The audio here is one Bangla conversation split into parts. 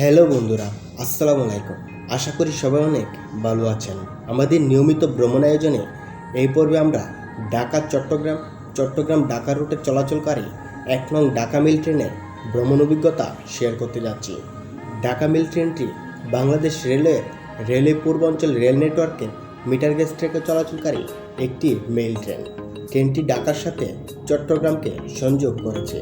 হ্যালো বন্ধুরা, আসসালামু আলাইকুম। আশা করি সবাই অনেক ভালো আছেন। আমাদের নিয়মিত ভ্রমণ আয়োজনে এই পর্বে আমরা ঢাকা, চট্টগ্রাম চট্টগ্রাম ঢাকা রুটে চলাচলকারী এক নং ঢাকা মিল ট্রেনের ভ্রমণ অভিজ্ঞতা শেয়ার করতে যাচ্ছি। ঢাকা মিল ট্রেনটি বাংলাদেশ রেলওয়ের রেলওয়ে পূর্বাঞ্চল রেল নেটওয়ার্কের মিটার গেজ ট্রেকে চলাচলকারী একটি মেল ট্রেন। ট্রেনটি ঢাকার সাথে চট্টগ্রামকে সংযোগ করেছে।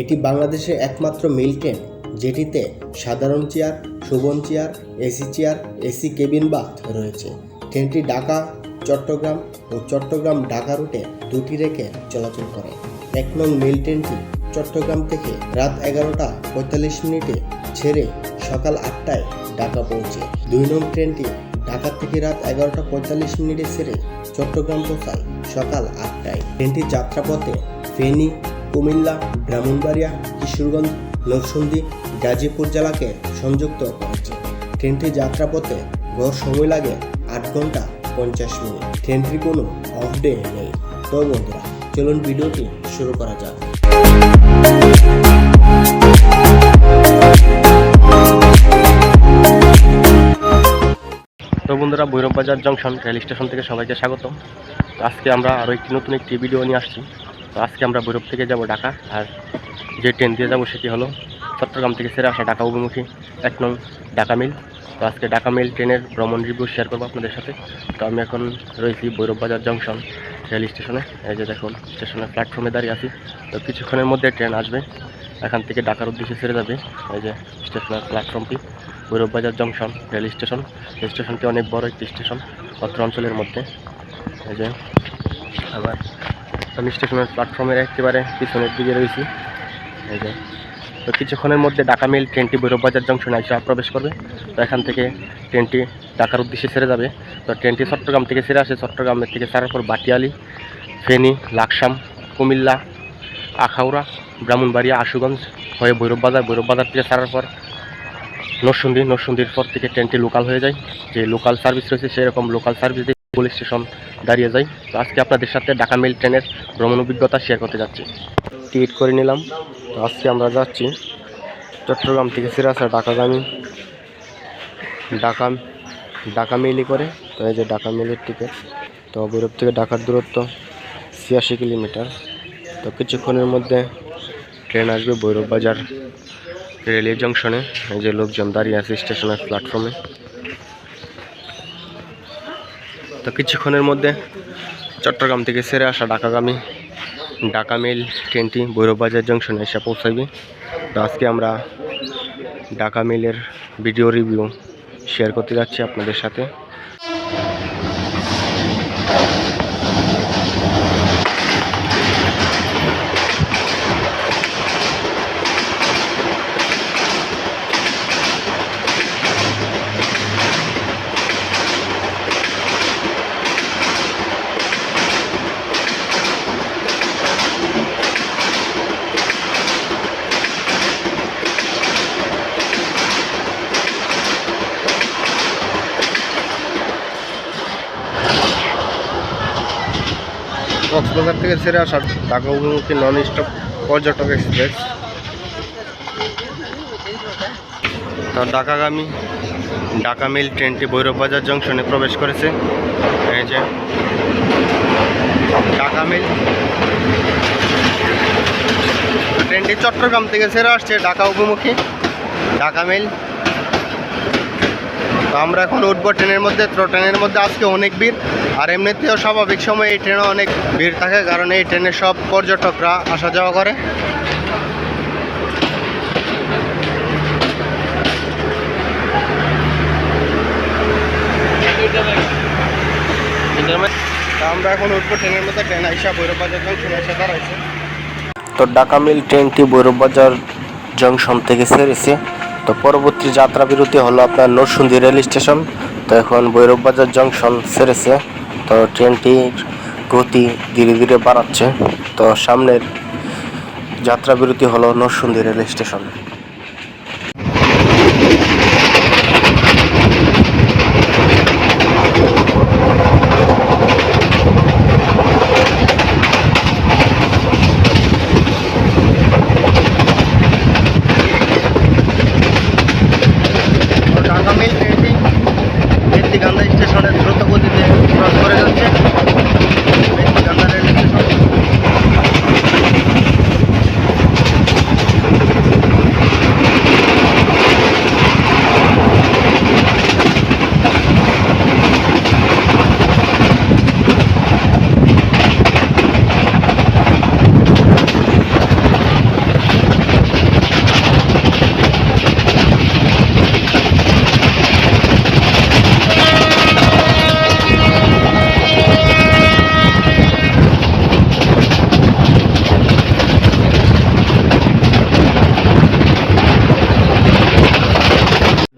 এটি বাংলাদেশের একমাত্র মেল ট্রেন যেটিতে সাধারণ chair Sovan chair, AC chair, AC cabin berth রয়েছে। ট্রেনটি ঢাকা, চট্টগ্রাম ও চট্টগ্রাম ঢাকা রুটে দুটি রেখে চলাচল করে। এক নং মেল ট্রেনটি চট্টগ্রাম থেকে রাত এগারোটা পঁয়তাল্লিশ মিনিটে ছেড়ে সকাল আটটায় ঢাকা পৌঁছে। দুই নং ট্রেনটি ঢাকা থেকে রাত এগারোটা পঁয়তাল্লিশ মিনিটে ছেড়ে চট্টগ্রাম পৌঁছায় সকাল আটটায়। ট্রেনটি যাত্রাপথে ফেনী, কুমিল্লা, ব্রাহ্মণবাড়িয়া, কিশোরগঞ্জ নরসিংদী গাজীপুর জেলাকে সংযুক্ত করেছে। ট্রেনটি যাত্রাপথে গড় সময় লাগে আট ঘণ্টা পঞ্চাশ মিনিট। ট্রেনটির কোনো অফ ডে নেই। তো বন্ধুরা, চলুন ভিডিওটি শুরু করা যাক। তো বন্ধুরা ভৈরব বাজার জংশন রেল স্টেশন থেকে সবাইকে স্বাগত আজকে আমরা আরও একটি নতুন একটি ভিডিও নিয়ে আসছি। তো আজকে আমরা ভৈরব থেকে যাব ঢাকা আর যে ট্রেন দিয়ে যাব সেটি হলো চট্টগ্রাম থেকে সেরে আসা ঢাকা অভিমুখী এক নং ঢাকা মিল। তো আজকে ঢাকা মিল ট্রেনের ভ্রমণ রিভিউ শেয়ার করব আপনাদের সাথে। তো আমি এখন রয়েছি ভৈরব বাজার জংশন রেল স্টেশনে এই যে দেখুন স্টেশনের প্ল্যাটফর্মে দাঁড়িয়ে আছি। তো কিছুক্ষণের মধ্যে ট্রেন আসবে। এখান থেকে ঢাকার উদ্দেশ্যে ছেড়ে যাবে। এই যে স্টেশনের প্ল্যাটফর্মটি ভৈরব বাজার জংশন রেল স্টেশন এই স্টেশনটি অনেক বড় একটি স্টেশন অত্র অঞ্চলের মধ্যে। এই যে, আবার আমি স্টেশনের প্ল্যাটফর্মের একেবারে পিছনের দিকে রয়েছি। এই যে তো কিছুক্ষণের মধ্যে ঢাকা মিল ট্রেনটি ভৈরব বাজার জংশনে এসে প্রবেশ করবে। তো এখান থেকে ট্রেনটি ঢাকার উদ্দেশ্যে ছেড়ে যাবে। তো ট্রেনটি চট্টগ্রাম থেকে ছেড়ে আসে। চট্টগ্রামের থেকে ছাড়ার পর বাটিয়ালি, ফেনী, লাকসাম, কুমিল্লা, আখাউড়া, ব্রাহ্মণবাড়িয়া, আশুগঞ্জ হয়ে ভৈরব বাজার ভৈরব বাজার থেকে ছাড়ার পর নরসুন্দি নরসুন্দির পর থেকে ট্রেনটি লোকাল হয়ে যায়। যে লোকাল সার্ভিস রয়েছে সেরকম লোকাল সার্ভিস দিয়ে পুলিশ স্টেশন দাঁড়িয়ে যায়। তো আজকে আপনাদের সাথে ঢাকা মেল ট্রেনের ভ্রমণ অভিজ্ঞতা শেয়ার করতে যাচ্ছি। টিকিট করে নিলাম। তো আজকে আমরা যাচ্ছি চট্টগ্রাম থেকে সিরাসা ঢাকাগামী। ঢাকা ঢাকা মেইলি করে। তো এই যে ঢাকা মেলের টিকিট তো বৈরব থেকে ঢাকার দূরত্ব ছিয়াশি কিলোমিটার। তো কিছুক্ষণের মধ্যে ট্রেন আসবে বৈরব বাজার রেলওয়ে জংশনে। এই যে লোকজন দাঁড়িয়ে আছে স্টেশনের প্ল্যাটফর্মে তো কিছুক্ষণের মধ্যে চট্টগ্রাম থেকে সেরে আসা ঢাকাগামী। ঢাকা মেল ট্রেনটি ভৈরববাজার জংশনে এসে পৌঁছাবে। তো আজকে আমরা ঢাকা মেলের ভিডিও রিভিউ শেয়ার করতে যাচ্ছি আপনাদের সাথে। কক্সবাজার থেকে ছেড়ে আসা ঢাকা অভিমুখী নন স্টপ পর্যটক এক্সপ্রেস তো ঢাকাগামী, ঢাকা মিল ট্রেনটি বাজার জংশনে প্রবেশ করেছে। এই যে, ঢাকা মিল। ট্রেনটি চট্টগ্রাম থেকে ছেড়ে আসছে ঢাকা অভিমুখী। ঢাকা মিল। তো আমরা এখন উঠবো ট্রেনের মধ্যে। তো ট্রেনের মধ্যে আজকে অনেক ভিড়, আর এমনিতেও স্বাভাবিক সময় এই ট্রেনে অনেক ভিড় থাকে, কারণ এই ট্রেনে সব পর্যটকরা আসা যাওয়া করে। আমরা এখন ট্রেনের মধ্যে, ট্রেন আইসা তো ঢাকা মিল ট্রেনটি ভৈরববাজার জংশন থেকে ছেড়েছে তো পরবর্তী যাত্রা বিরতি হলো আপনার নরসুন্দি রেল স্টেশন। তো এখন ভৈরববাজার জংশন সেরেছে তো ট্রেনটির গতি ধীরে ধীরে বাড়াচ্ছে। তো সামনের যাত্রা বিরতি হলো Narsundi rail station.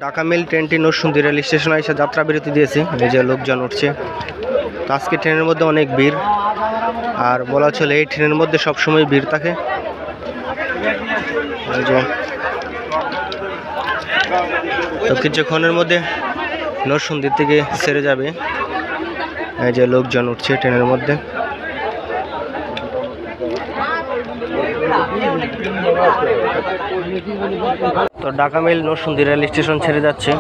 Dhaka mail ট্রেনটি নরসুন্দি রেল স্টেশনে এসে যাত্রা বিরতি দিয়েছে। এই যে লোকজন উঠছে। আজকে ট্রেনের মধ্যে অনেক ভিড়। আর বলা চলে, এই ট্রেনের মধ্যে সবসময় ভিড় থাকে। তো কিছুক্ষণের মধ্যে নরসুন্দির থেকে সেরে যাবে। এই যে লোকজন উঠছে ট্রেনের মধ্যে। তো Dhaka mail Narsundi rail station ছেড়ে যাচ্ছে।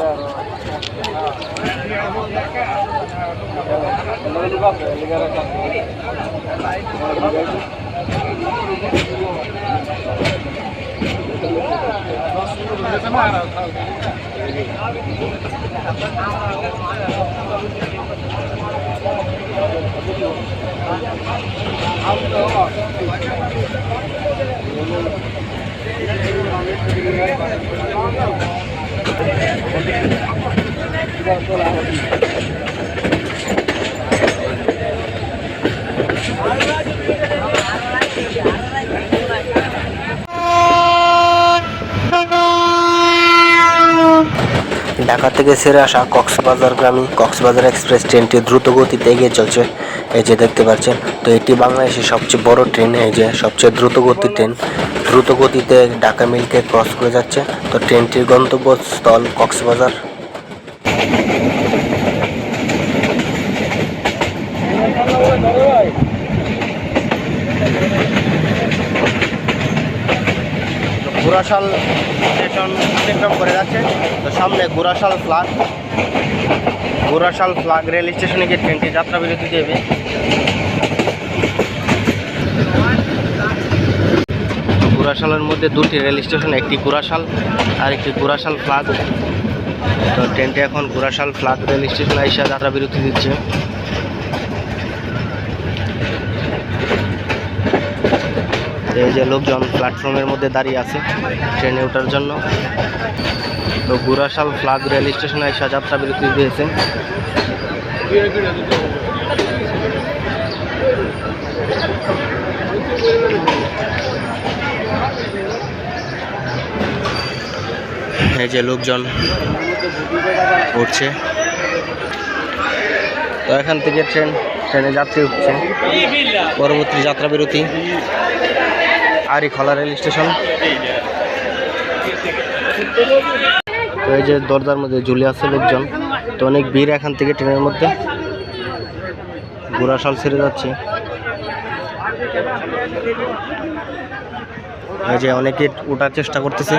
Thank you. ঢাকা থেকে সেরে আসা কক্সবাজার গ্রামী কক্সবাজার এক্সপ্রেস ট্রেনটি দ্রুত গতিতে এগিয়ে চলছে। এই যে দেখতে পাচ্ছেন, তো এটি বাংলাদেশের সবচেয়ে বড় ট্রেন, এই যে সবচেয়ে দ্রুত গতি ট্রেন। দ্রুত গতিতে ঢাকা মিলকে ক্রস করে যাচ্ছে। তো ট্রেনটির গন্তব্যস্থল কক্সবাজার। ঘোড়াশাল স্টেশন অতিক্রম করে যাচ্ছে। তো সামনে Ghorashal flag. Ghorashal flag rail স্টেশনে গিয়ে ট্রেনটি যাত্রা বিরতি দেবে ঘোড়াশালের মধ্যে দুটি রেল স্টেশন, একটি ঘোড়াশাল আর একটি ঘোড়াশাল ফ্লাগ। তো ট্রেনটি এখন ঘোড়াশাল ফ্লাগ রেল স্টেশনে এসে যাত্রা বিরতি দিচ্ছে। এই যে লোকজন প্ল্যাটফর্মের মধ্যে দাঁড়িয়ে আছে ট্রেনে ওঠার জন্য। তো গুরাশাল ফ্লাগ রেল স্টেশনে এসে যাত্রা বিরতি দিয়েছে। এই যে লোকজন উঠছে। তো এখান থেকে ট্রেন, ট্রেনে যাত্রী উঠছে। পরবর্তী যাত্রা বিরতি। আরি খোলা রেল স্টেশন। তো এই যে দরজার মধ্যে ঝুলে আছে লোকজন। তো অনেক ভিড় এখান থেকে ট্রেনের মধ্যে। ঘোড়াশাল ছেড়ে যাচ্ছে। এই যে অনেকে ওঠার চেষ্টা করতেছে।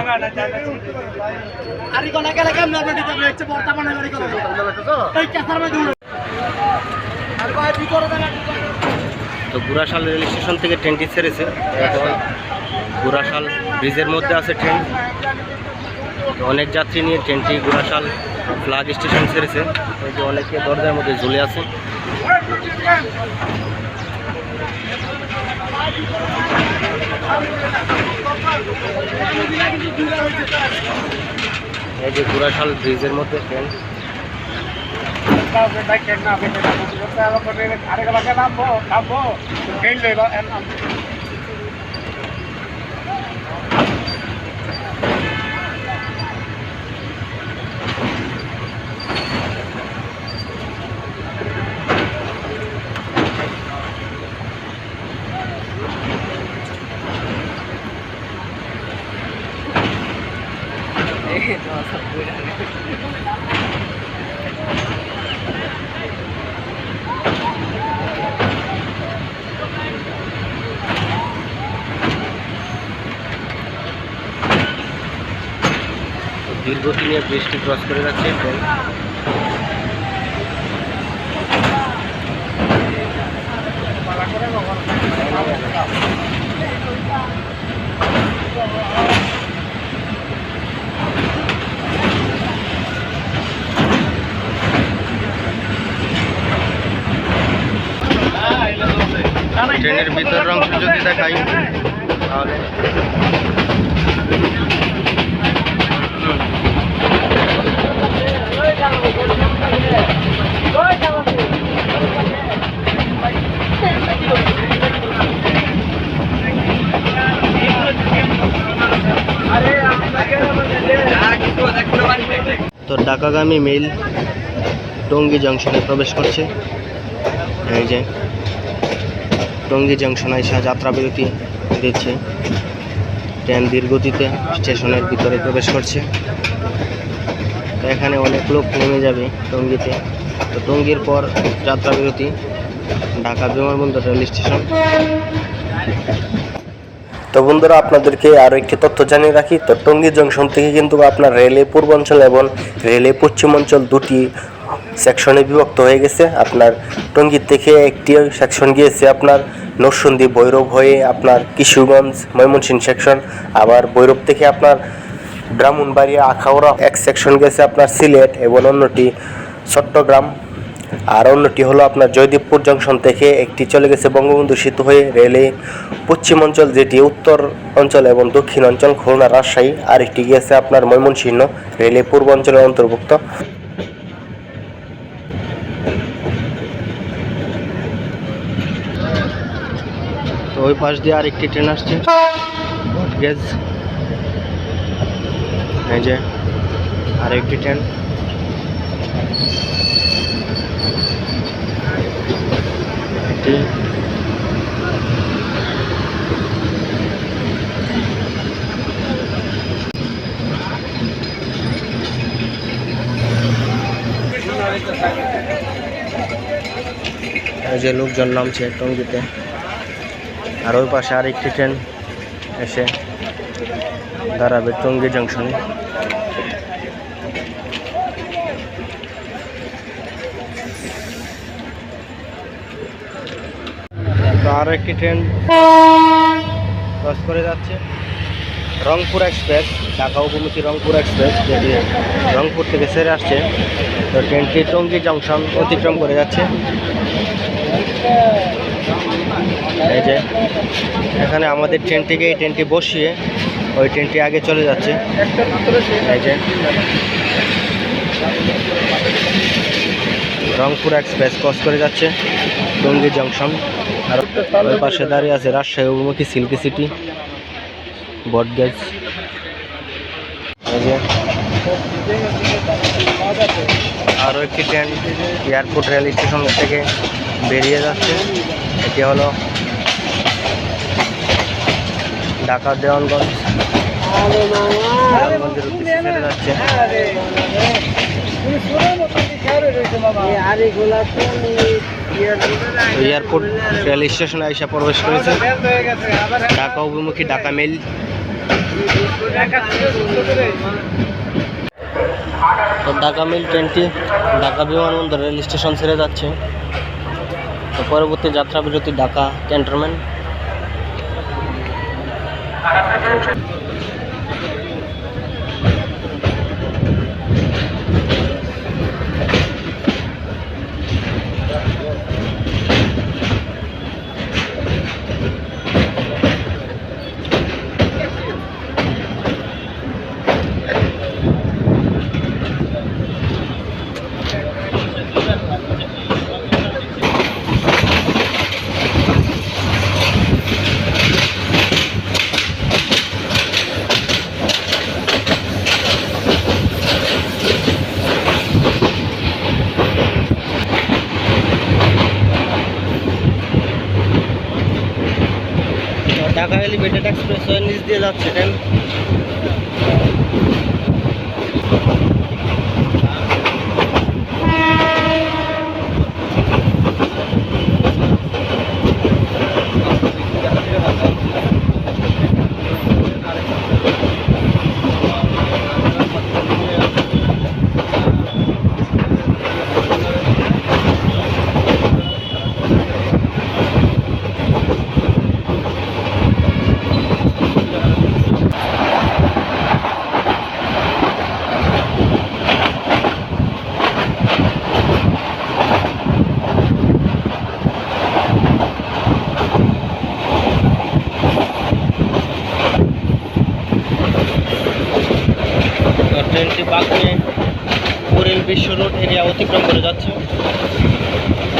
তো গুরাশাল রেল স্টেশন থেকে ট্রেনটি ছেড়েছে। গুরাশাল ব্রিজের মধ্যে আছে ট্রেন। অনেক যাত্রী নিয়ে ট্রেনটি গুড়াশাল ফ্লাগ স্টেশন ছেড়েছে। যে অনেকে দরজার মধ্যে ঝুলে আছে। এই যে গুরাশাল ব্রিজের মধ্যে ট্রেন। না দীর্ঘতি নিয়ে ব্রিজটি ক্রস করে যাচ্ছে। ট্রেন ট্রেনের ভিতরের অংশ যদি দেখাই তাহলে তো ঢাকাগামী মেইল টঙ্গী জংশনে প্রবেশ করছে। এই যে টঙ্গী জংশনে এসে যাত্রা বিরতি দিচ্ছে। ট্রেন ধীরগতিতে স্টেশনের ভিতরে প্রবেশ করছে। তো এখানে অনেক লোক নেমে যাবে টঙ্গিতে। তো টঙ্গির পর যাত্রা বিরতি ঢাকা বিমানবন্দর রেল স্টেশন তো বন্ধুরা, আপনাদেরকে আরও একটি তথ্য জানিয়ে রাখি। তো টঙ্গী জংশন থেকে কিন্তু আপনার রেলে পূর্বাঞ্চল এবং রেলে পশ্চিমাঞ্চল দুটি সেকশনে বিভক্ত হয়ে গেছে। আপনার টঙ্গী থেকে একটি সেকশন গিয়েছে আপনার নরসন্দী ভৈরব হয়ে আপনার কিশোরগঞ্জ, ময়মনসিংহ সেকশন আবার ভৈরব থেকে আপনার ব্রাহ্মণবাড়িয়া, আখাউড়া এক সেকশন গেছে আপনার সিলেট এবং অন্যটি চট্টগ্রাম। আর অন্যটি হলো আপনার জয়দেবপুর জংশন থেকে একটি চলে গেছে বঙ্গবন্ধু সেতু হয়ে রেলে পশ্চিমাঞ্চল যেটি উত্তর অঞ্চল এবং দক্ষিণ অঞ্চল, খুলনা, রাজশাহী আর একটি গিয়েছে আপনার ময়মনসিংহ রেলে পূর্ব অঞ্চলের অন্তর্ভুক্ত। ওই পাশ দিয়ে আর একটি ট্রেন আসছে। গেজ। এই যে আর একটি ট্রেন। একটি যে লোকজন নামছে টঙ্গিতে। আর ওই পাশে আরেকটি ট্রেন এসে দাঁড়াবে টঙ্গী জংশনে। আরও একটি ট্রেন ক্রস করে যাচ্ছে। রংপুর এক্সপ্রেস, ঢাকা উপমুখী রংপুর এক্সপ্রেস, যেটি রংপুর থেকে সেরে আসছে। তো ট্রেনটি টঙ্গী জংশন অতিক্রম করে যাচ্ছে। এই যে, এখানে আমাদের ট্রেনটিকে, এই ট্রেনটি বসিয়ে ওই ট্রেনটি আগে চলে যাচ্ছে। এই যে, রংপুর এক্সপ্রেস ক্রস করে যাচ্ছে টঙ্গী জংশন। ওই পাশে দাঁড়িয়ে আছে রাজশাহী অভিমুখী সিল্কি সিটি বটগেজ এই আরও একটি ট্রেন এয়ারপোর্ট রেল স্টেশন থেকে বেরিয়ে যাচ্ছে। এটি হলো ঢাকা দেওয়ানগঞ্জ। দেওয়ানগঞ্জের উদ্দেশ্যে ছেড়ে যাচ্ছে। এয়ারপোর্ট রেল স্টেশনে এসে প্রবেশ করেছে। ঢাকা অভিমুখী ঢাকা মেল। তো ঢাকা মেল ট্রেনটি ঢাকা বিমানবন্দর রেল স্টেশন ছেড়ে যাচ্ছে। তো পরবর্তী যাত্রা বিরতি ঢাকা ক্যান্টনমেন্ট তো ঢাকা এলিভেটেড এক্সপ্রেস নিচ দিয়ে যাচ্ছে ট্রেন তো ট্রেনটি বাঁকিয়ে কুড়িল বিশ্ব রোড এরিয়া অতিক্রম করে যাচ্ছে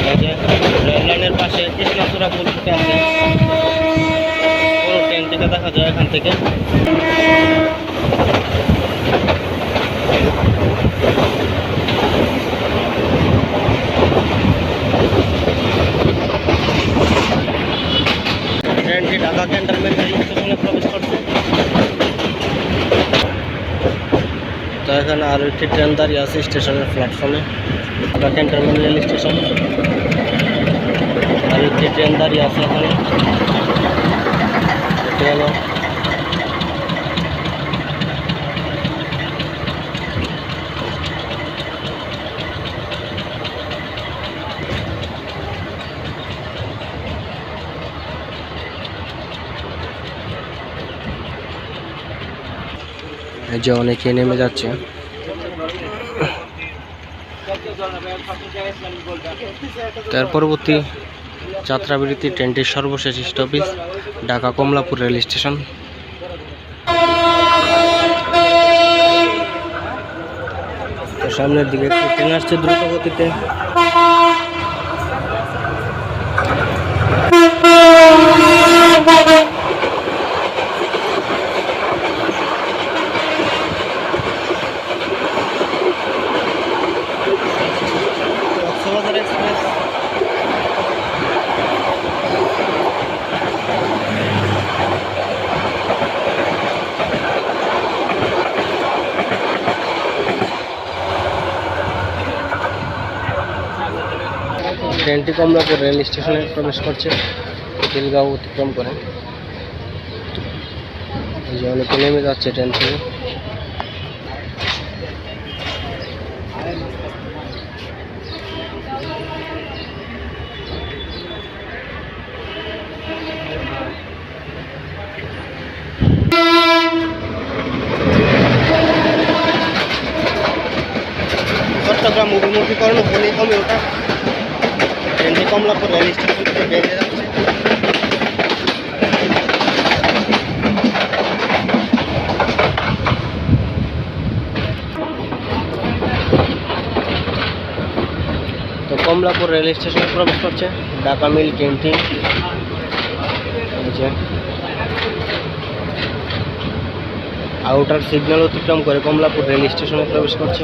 এই যে রেল লাইনের পাশে কৃষ্ণচূড়া পুল ফুটে আছে পুরো ট্রেনটিকে দেখা যায় এখান থেকে আরও একটি ট্রেন দাঁড়িয়ে আছে স্টেশনের প্ল্যাটফর্মে ঢাকা ক্যান্টনমেন্ট রেল স্টেশন আরও একটি ট্রেন দাঁড়িয়ে আছে এখানে। এটি হলো এই যে অনেকে নেমে যাচ্ছে। তার পরবর্তী যাত্রাবিরতি ট্রেনটির সর্বশেষ stoppage Dhaka Kamalapur rail station. সামনের দিকে ট্রেন আসছে দ্রুত গতিতে কক্সবাজার এক্সপ্রেস ট্রেনটি কমলাপুর রেল স্টেশনে প্রবেশ করছে খিলগাঁও অতিক্রম করে। এই যে অনেকে নেমে যাচ্ছে ট্রেন থেকে। চট্টগ্রাম অভিমুখীকরণ হলেই হবে ওটা। কমলাপুর রেল স্টেশন তো কমলাপুর রেল স্টেশনে প্রবেশ করছে ঢাকা মিল ক্যান্টিন। আউটার সিগন্যাল অতিক্রম করে কমলাপুর রেল স্টেশনে প্রবেশ করছে।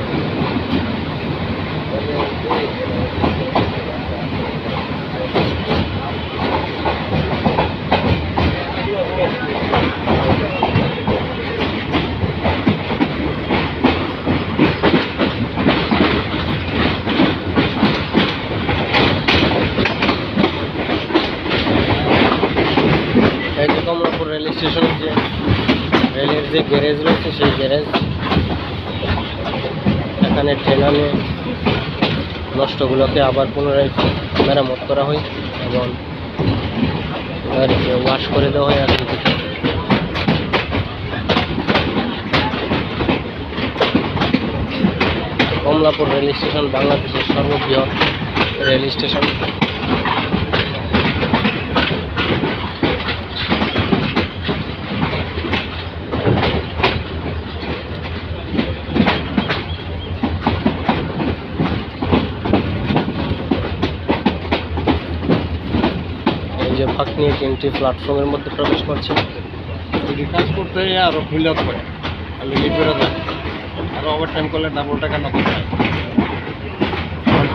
নষ্টগুলোকে আবার পুনরায় মেরামত করা হয় এবং আর ওয়াশ করে দেওয়া হয় আর কি কমলাপুর রেল স্টেশন, বাংলাদেশের সর্ববৃহৎ রেল স্টেশন এই যে ফাঁক নিয়ে ট্রেনটি প্ল্যাটফর্মের মধ্যে প্রবেশ করছে। যদি করতে আরও ফিল আপ করে তাহলে লিভ যায়। আরও ওভার টাইম করলে ডাবল টাকা আর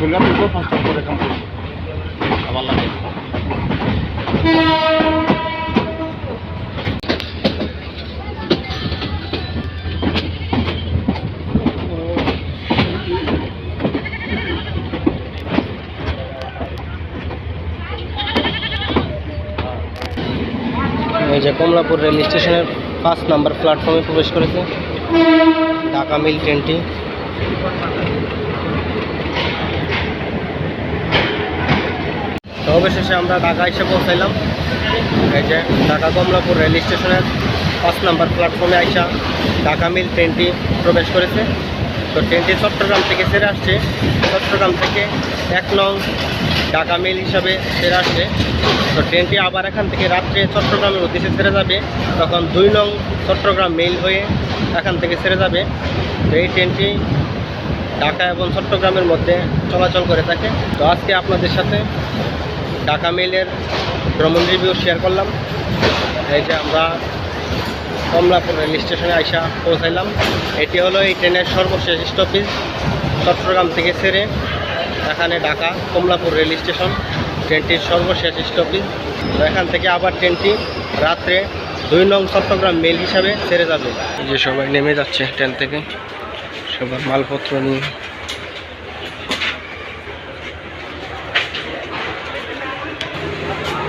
করে লাগে। কমলাপুর রেল স্টেশনের পাঁচ নাম্বার প্ল্যাটফর্মে প্রবেশ করেছে। ঢাকা মিল ট্রেনটি। অবশেষে আমরা ঢাকা এসে পৌঁছাইলাম। এই যে ঢাকা কমলাপুর রেল স্টেশনের পাঁচ নাম্বার প্ল্যাটফর্মে আইসা ঢাকা মিল ট্রেনটি প্রবেশ করেছে। তো ট্রেনটি চট্টগ্রাম থেকে ছেড়ে আসছে। চট্টগ্রাম থেকে এক নং ঢাকা মেল হিসাবে ছেড়ে আসছে। তো ট্রেনটি আবার এখান থেকে রাত্রে চট্টগ্রামের উদ্দেশ্যে ছেড়ে যাবে। তখন দুই নং চট্টগ্রাম মেল হয়ে এখান থেকে ছেড়ে যাবে। তো এই ট্রেনটি ঢাকা এবং চট্টগ্রামের মধ্যে চলাচল করে থাকে। তো আজকে আপনাদের সাথে ঢাকা মেলের ভ্রমণ রিভিউ শেয়ার করলাম। এই যে আমরা কমলাপুর রেল স্টেশনে আইসা পৌঁছাইলাম। এটি হলো এই ট্রেনের সর্বশেষ স্টপেজ চট্টগ্রাম থেকে ছেড়ে এখানে ঢাকা কমলাপুর রেল স্টেশন ট্রেনটির সর্বশেষ স্টপেজ তো এখান থেকে আবার ট্রেনটি রাত্রে দুই নং চট্টগ্রাম মেল হিসাবে ছেড়ে যাবে। যে সবাই নেমে যাচ্ছে ট্রেন থেকে। সবার মালপত্র নিয়ে।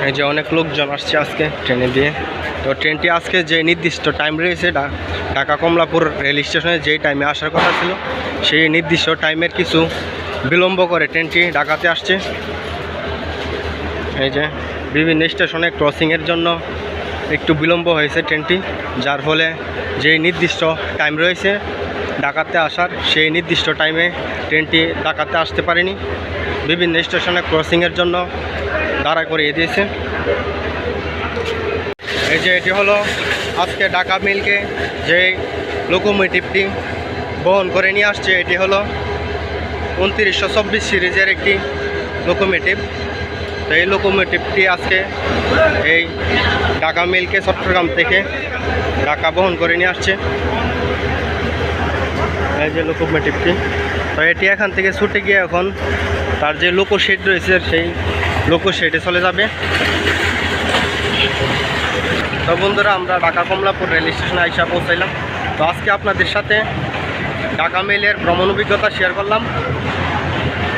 এই যে অনেক লোকজন আসছে আজকে ট্রেনে দিয়ে। তো ট্রেনটি আজকে যে নির্দিষ্ট টাইম রয়েছে ঢাকা কমলাপুর রেল স্টেশনে যেই টাইমে আসার কথা ছিল, সেই নির্দিষ্ট টাইমের কিছু বিলম্ব করে ট্রেনটি ঢাকাতে আসছে। এই যে বিভিন্ন স্টেশনে ক্রসিংয়ের জন্য একটু বিলম্ব হয়েছে ট্রেনটি, যার ফলে যেই নির্দিষ্ট টাইম রয়েছে ঢাকাতে আসার, সেই নির্দিষ্ট টাইমে ট্রেনটি ঢাকাতে আসতে পারেনি। বিভিন্ন স্টেশনে ক্রসিংয়ের জন্য দাঁড়া করিয়ে দিয়েছে। এই যে এটি হলো আজকে ঢাকা মিলকে যে লোকোমোটিভটি বহন করে নিয়ে আসছে, এটি হলো উনত্রিশশো চব্বিশ সিরিজের একটি লোকোমোটিভ তো এই লোকোমোটিভটি আজকে এই ঢাকা মিলকে চট্টগ্রাম থেকে ঢাকা বহন করে নিয়ে আসছে। এই যে লোকোমোটিভটি তো এটি এখান থেকে ছুটে গিয়ে এখন তার যে লোকো শেড রয়েছে, সেই লোকো শেডে চলে যাবে। তো বন্ধুরা, আমরা ঢাকা কমলাপুর রেল স্টেশনে আইসা পৌঁছাইলাম। তো আজকে আপনাদের সাথে ঢাকা মেলের ভ্রমণ অভিজ্ঞতা শেয়ার করলাম।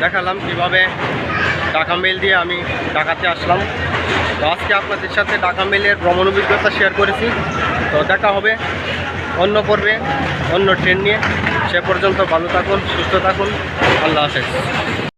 দেখালাম কীভাবে ঢাকা মেল দিয়ে আমি ঢাকাতে আসলাম। তো আজকে আপনাদের সাথে ঢাকা মেলের ভ্রমণ অভিজ্ঞতা শেয়ার করেছি। তো দেখা হবে অন্য পর্বে, অন্য ট্রেন নিয়ে। সে পর্যন্ত ভালো থাকুন, সুস্থ থাকুন। আল্লাহ হাফেজ।